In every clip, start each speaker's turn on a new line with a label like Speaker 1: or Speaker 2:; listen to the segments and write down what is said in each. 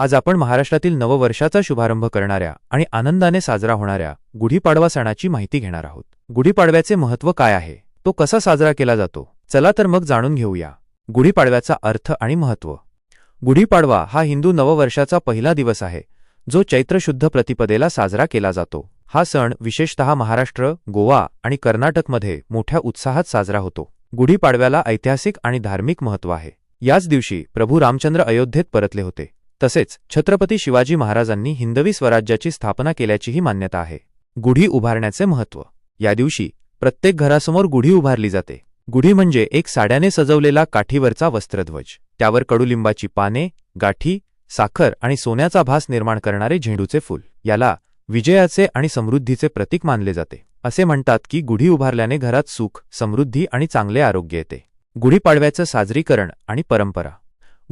Speaker 1: आज आपण महाराष्ट्रातील नववर्षाचा शुभारंभ करणाऱ्या आणि आनंदाने साजरा होणाऱ्या गुढीपाडवा सणाची माहिती घेणार आहोत. गुढीपाडव्याचे महत्त्व काय आहे? तो कसा साजरा केला जातो? चला तर मग जाणून घेऊया. गुढीपाडव्याचा अर्थ आणि महत्त्व. गुढीपाडवा हा हिंदू नववर्षाचा पहिला दिवस आहे जो चैत्र शुद्ध प्रतिपदेला साजरा केला जातो. हा सण विशेषतः महाराष्ट्र गोवा आणि कर्नाटकमध्ये मोठ्या उत्साहात साजरा होतो. गुढीपाडव्याला ऐतिहासिक आणि धार्मिक महत्त्व आहे. याच दिवशी प्रभू रामचंद्र अयोध्येत परतले होते. तसेच छत्रपती शिवाजी महाराजांनी हिंदवी स्वराज्याची स्थापना केल्याचीही मान्यता आहे. गुढी उभारण्याचे महत्त्व. या दिवशी प्रत्येक घरासमोर गुढी उभारली जाते. गुढी म्हणजे एक साड्याने सजवलेला काठीवरचा वस्त्रध्वज. त्यावर कडुलिंबाची पाने गाठी साखर आणि सोन्याचा भास निर्माण करणारे झेंडूचे फूल. याला विजयाचे आणि समृद्धीचे प्रतीक मानले जाते. असे म्हणतात की गुढी उभारल्याने घरात सुख समृद्धी आणि चांगले आरोग्य येते. गुढीपाडव्याचं साजरीकरण आणि परंपरा.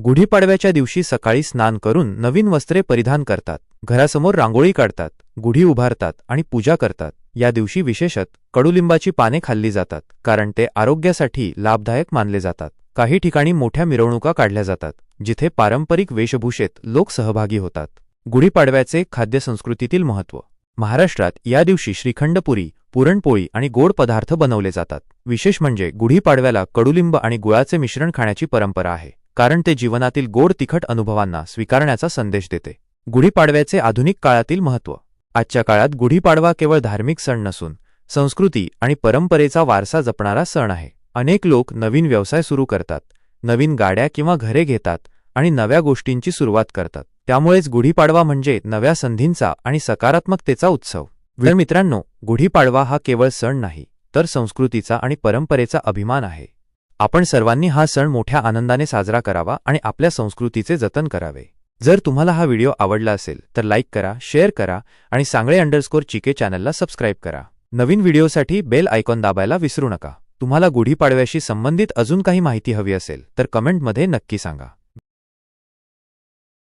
Speaker 1: गुढीपाडव्याच्या दिवशी सकाळी स्नान करून नवीन वस्त्रे परिधान करतात. घरासमोर रांगोळी काढतात गुढी उभारतात आणि पूजा करतात. या दिवशी विशेषत कडुलिंबाची पाने खाल्ली जातात कारण ते आरोग्यासाठी लाभदायक मानले जातात. काही ठिकाणी मोठ्या मिरवणुका काढल्या जातात जिथे पारंपरिक वेशभूषेत लोक सहभागी होतात. गुढीपाडव्याचे खाद्यसंस्कृतीतील महत्त्व. महाराष्ट्रात या दिवशी श्रीखंडपुरी पुरणपोळी आणि गोड पदार्थ बनवले जातात. विशेष म्हणजे गुढीपाडव्याला कडुलिंब आणि गुळाचे मिश्रण खाण्याची परंपरा आहे. कारण ते जीवनातील गोड तिखट अनुभवांना स्वीकारण्याचा संदेश देते. गुढीपाडव्याचे आधुनिक काळातील महत्त्व. आजच्या काळात गुढीपाडवा केवळ धार्मिक सण नसून संस्कृती आणि परंपरेचा वारसा जपणारा सण आहे. अनेक लोक नवीन व्यवसाय सुरू करतात नवीन गाड्या किंवा घरे घेतात आणि नव्या गोष्टींची सुरुवात करतात. त्यामुळेच गुढीपाडवा म्हणजे नव्या संधींचा आणि सकारात्मकतेचा उत्सव. तर मित्रांनो गुढीपाडवा हा केवळ सण नाही तर संस्कृतीचा आणि परंपरेचा अभिमान आहे. आपण सर्वांनी हा सण मोठ्या आनंदाने साजरा करावा आणि आपल्या संस्कृतीचे जतन करावे. जर तुम्हाला हा व्हिडिओ आवडला असेल तर लाईक करा शेअर करा आणि सांगळे अंडरस्कोर चिके चॅनलला सबस्क्राईब करा. नवीन व्हिडिओसाठी बेल आयकॉन दाबायला विसरू नका. तुम्हाला गुढीपाडव्याशी संबंधित अजून काही माहिती हवी असेल तर कमेंटमध्ये नक्की सांगा.